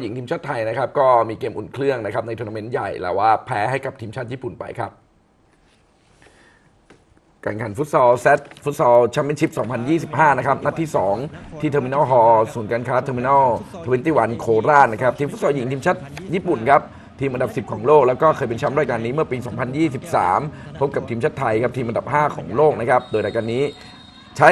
หญิงทีมชาติไทยนะครับก็มีเกมอุ่นเครื่องนะครับในทัวร์นาเมนต์ใหญ่แล้วว่าแพ้ให้กับทีมชาติญี่ปุ่นไปครับการแข่งขันฟุตซอลเซตฟุตซอลแชมเปี้ยนชิพ 2025 นะครับ นัดที่ 2 ที่เทอร์มินอลฮอลล์ศูนย์การค้าเทอร์มินอล21 โคราชนะครับ ทีมฟุตซอลหญิงทีมชาติญี่ปุ่นครับ ทีมอันดับ 10 ของโลก แล้วก็เคยเป็นแชมป์รายการนี้เมื่อปี 2023 พบกับทีมชาติไทยครับ ทีมอันดับ 5 ของโลกนะครับ โดยรายการนี้ ใช้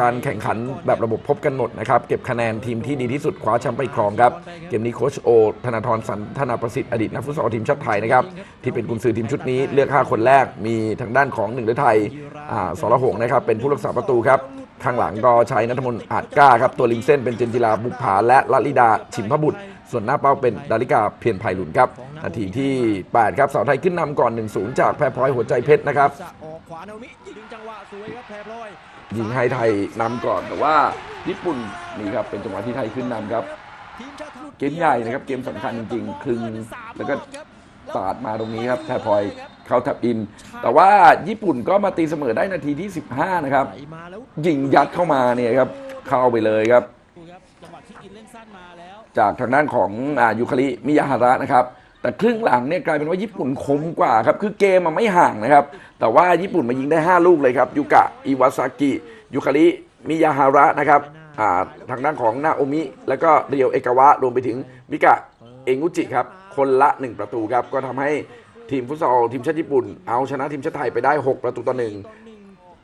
การแข่งขันแบบระบบพบกันหมดนะครับ เก็บคะแนนทีมที่ดีที่สุดคว้าแชมป์ไปครองครับ เกมนี้โคชโอ ธนาธรสันธนาประสิทธิ์อดีตนักฟุตซอลทีมชาติไทยนะครับ ที่เป็นกุนซือทีมชุดนี้เลือก 5 คนแรกมีทางด้านของหนึ่งฤทัยอ่าสรหงนะครับ เป็นผู้รักษาประตูครับข้างหลังก็ใช้นัทมนต์อาจกล้าครับ ตัวริมเส้นเป็นเจนจิลาบุกผาและลลิดาชิมพบุตร ส่วนหน้าเป้าเป็นดาริกาเพียรไพหลุนครับนาทีที่ 8 ครับสาวไทยขึ้นนำก่อน 1-0 จากแพรพลอยหัวใจเพชรนะครับจะออกขวานามิยิงจังหวะสวยครับแพรพลอยยิงให้ไทยนำก่อนแต่ว่าญี่ปุ่นนี่ครับเป็นจังหวะที่ไทยขึ้นนำครับทีมชาติเกมใหญ่นะครับเกมสำคัญจริงๆครึ่งแล้วก็ปาดมาตรงนี้ครับแทพลอยเข้าทับอิน แต่ว่าญี่ปุ่นก็มาตีเสมอได้นาทีที่ 15 นะครับไหลมาแล้วยิงยัดเข้ามาเนี่ยครับเข้าไปเลยครับดูครับ จังหวะที่อินเล่นสั้นมาแล้ว จากทางด้านของอายุคาริมิยาฮาระนะครับแต่ครึ่งหลังเนี่ยกลายเป็นว่าญี่ปุ่นคมกว่าครับคือเกมมันไม่ห่างนะครับ แต่ว่าญี่ปุ่นมายิงได้ 5 ลูกเลยครับยูกะอิวาซากิยูคาริมิยาฮาระนะครับทางด้านของนาโอมิ แล้วก็เรียวเอกาวะรวมไปถึงมิกะเอกุจิครับคนละ 1 ประตูครับก็ทำให้ทีมฟุตซอลทีมชาติญี่ปุ่น เอาชนะทีมชาติไทยไปได้ 6 ประตูต่อหนึ่ง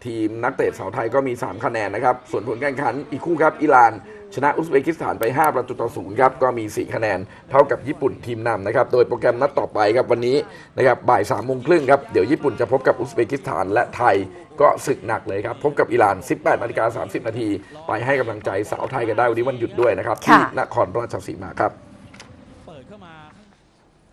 ทีมนักเตะสาวไทยก็มี 3 คะแนนนะครับ ส่วนผลการแข่งขันอีกคู่ครับอิหร่าน ชนะอุซเบกิสถานไป 5 ประตูต่อศูนย์ครับ ก็มี 4 คะแนน เท่ากับญี่ปุ่นทีมนำนะครับ โดยโปรแกรมนัดต่อไปครับวันนี้นะครับบ่าย3ามโมงครึ่งครับ เดี๋ยวญี่ปุ่นจะพบกับอุซเบกิสถานและไทยก็ศึกหนักเลยครับ พบกับอิหร่าน 18นาฬิกา30 นาที ไปให้กำลังใจสาวไทยกันได้วันนี้วันหยุดด้วยนะครับที่ค่ะนครราชสีมาครับ